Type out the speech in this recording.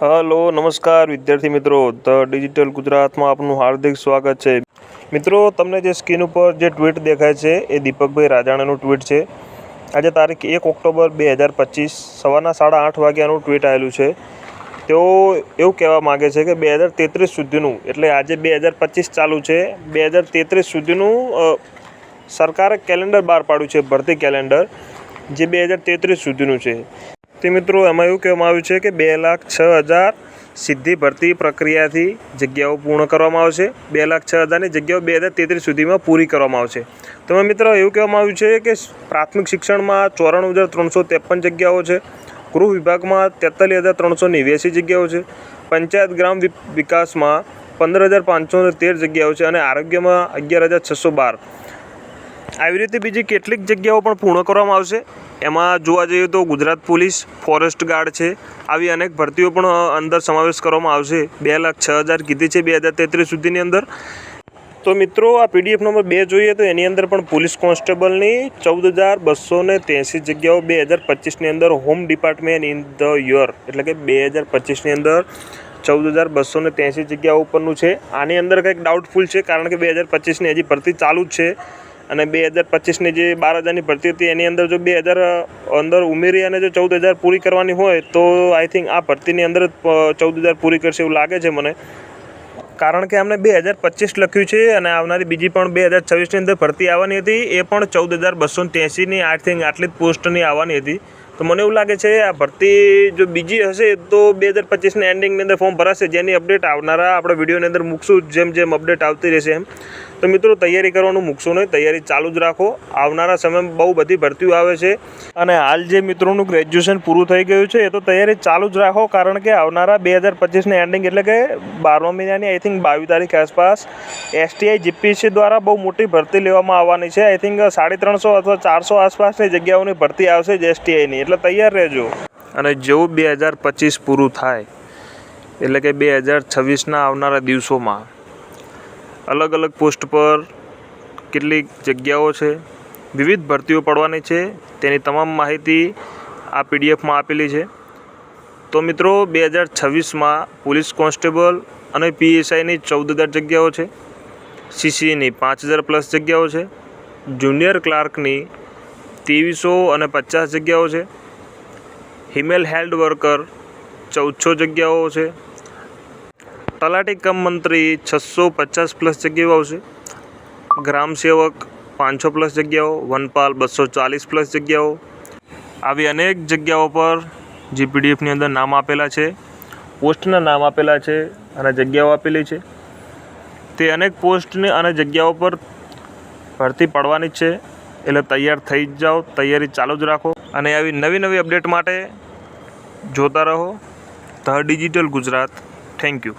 Hello, નમસ્કાર વિદ્યાર્થી મિત્રો. ધ ડિજિટલ ગુજરાતમાં આપનું હાર્દિક સ્વાગત છે. મિત્રો, તમને જે સ્ક્રીન ઉપર જે ટ્વીટ દેખાય છે, એ દીપકભાઈ રાજાણાનું ટ્વીટ છે. આજે તારીખ એક ઓક્ટોબર બે હજાર પચીસ, સવારના સાડા આઠ વાગ્યાનું ટ્વીટ આવેલું છે. તેઓ એવું કહેવા માગે છે કે બે હજાર તેત્રીસ સુધીનું, એટલે આજે બે હજાર પચીસ ચાલુ છે. બે હજાર તેત્રીસ સુધીનું સરકારે કેલેન્ડર બહાર પાડ્યું છે, ભરતી કેલેન્ડર, જે બે હજાર તેત્રીસ સુધીનું છે. તે મિત્રો, એમાં એવું કહેવામાં આવ્યું છે કે બે લાખ છ હજાર સીધી ભરતી પ્રક્રિયાથી જગ્યાઓ પૂર્ણ કરવામાં આવશે. બે લાખ છ હજારની જગ્યાઓ બે હજાર તેત્રીસ સુધીમાં પૂરી કરવામાં આવશે. તો મિત્રો, એવું કહેવામાં આવ્યું છે કે પ્રાથમિક શિક્ષણમાં ચોરાણું હજાર ત્રણસો ત્રેપન જગ્યાઓ છે. ગૃહ વિભાગમાં તેતાલીસ હજાર ત્રણસો નેવ્યાસી જગ્યાઓ છે. પંચાયત ગ્રામ વિકાસમાં પંદર હજાર પાંચસો તેર જગ્યાઓ છે અને આરોગ્યમાં અગિયાર હજાર છસો બાર. આવી રીતે બીજી કેટલીક જગ્યાઓ પણ પૂર્ણ કરવામાં આવશે. એમાં જોવા જઈએ તો ગુજરાત પોલીસ, ફોરેસ્ટ ગાર્ડ છે. આવી અનેક ભરતીઓ પણ અંદર સમાવેશ કરવામાં આવશે. બે લાખ છ હજાર કીધી છે બે હજાર તેત્રીસ સુધીની અંદર. તો મિત્રો, આ પીડીએફ નંબર બે જોઈએ તો એની અંદર પણ પોલીસ કોન્સ્ટેબલની ચૌદ હજાર બસો ને ત્યાંસી જગ્યાઓ, બે હજાર પચીસની અંદર home department in the year, એટલે કે બે હજાર પચીસની અંદર ચૌદ હજાર બસો ત્યાંસી જગ્યાઓ ઉપરનું છે. આની અંદર કંઈક ડાઉટફુલ છે, કારણ કે બે હજાર પચીસની હજી ભરતી ચાલુ જ છે. અને બે હજાર પચીસની જે બાર હજારની ભરતી હતી, એની અંદર જો બે હજાર અંદર ઉમેરી અને જો ચૌદ હજાર પૂરી કરવાની હોય, તો આઈ થિંક આ ભરતીની અંદર ચૌદ હજાર પૂરી કરશે એવું લાગે છે મને. કારણ કે અમને બે હજાર પચીસ લખ્યું છે અને આવનારી બીજી પણ બે હજાર છવ્વીસની અંદર ભરતી આવવાની હતી, એ પણ ચૌદ હજાર બસો ત્યાંસીની આઈ થિંક આટલી જ પોસ્ટની આવવાની હતી. તો મને એવું લાગે છે આ ભરતી જો બીજી હશે, તો બે હજાર પચીસની એન્ડિંગની અંદર ફોર્મ ભરાશે, જેની અપડેટ આવનારા આપણે વિડીયોની અંદર મૂકશું, જેમ જેમ અપડેટ આવતી રહેશે એમ. તો મિત્રો, તૈયારી કરવાનું મૂકશો નહીં. તૈયારી ચાલુ જ રાખો. આવનારા સમયમાં બહુ બધી ભરતીઓ આવે છે. અને હાલ જે મિત્રોનું ગ્રેજ્યુએશન પૂરું થઈ ગયું છે, એ તો તૈયારી ચાલુ જ રાખો, કારણ કે આવનારા બે હજાર પચીસની એન્ડિંગ એટલે કે બારમા મહિનાની આઈ થિંક બાવીસ તારીખ આસપાસ એસટીઆઈ જીપીસી દ્વારા બહુ મોટી ભરતી લેવામાં આવવાની છે. આઈ થિંક સાડી ત્રણસો અથવા ચારસો આસપાસની જગ્યાઓની ભરતી આવશે જ એસટીઆઈની એટલે તૈયાર રહેજો. અને જેવું બે હજાર પચીસ પૂરું થાય, એટલે કે બે હજાર છવ્વીસના આવનારા દિવસોમાં અલગ અલગ પોસ્ટ પર કેટલીક જગ્યાઓ છે, વિવિધ ભરતીઓ પડવાની છે, તેની તમામ માહિતી આ પીડીએફમાં આપેલી છે. તો મિત્રો, બે હજાર છવ્વીસમાં પોલીસ કોન્સ્ટેબલ અને પીએસઆઈની ચૌદ હજાર જગ્યાઓ છે સીસીની પાંચ હજાર પ્લસ જગ્યાઓ છે, જુનિયર ક્લાર્કની ત્રેવીસો અને પચાસ જગ્યાઓ છે, હિમેલ હેલ્ડ વર્કર ચૌદસો જગ્યાઓ છે તલાટી કમ મંત્રી છસો પચાસ પ્લસ જગ્યાઓ આવશે ગ્રામ સેવક પાંચસો પ્લસ જગ્યાઓ, વનપાલ બસો ચાલીસ પ્લસ જગ્યાઓ. આવી અનેક જગ્યાઓ પર જે પીડીએફની અંદર નામ આપેલા છે, પોસ્ટના નામ આપેલા છે અને જગ્યાઓ આપેલી છે. તે અનેક પોસ્ટની અને જગ્યાઓ પર ભરતી પડવાની છે. એટલે તૈયાર થઈ જ જાઓ, તૈયારી ચાલુ જ રાખો. અને આવી નવી નવી અપડેટ માટે જોતા રહો. The digital Gujarat. Thank you.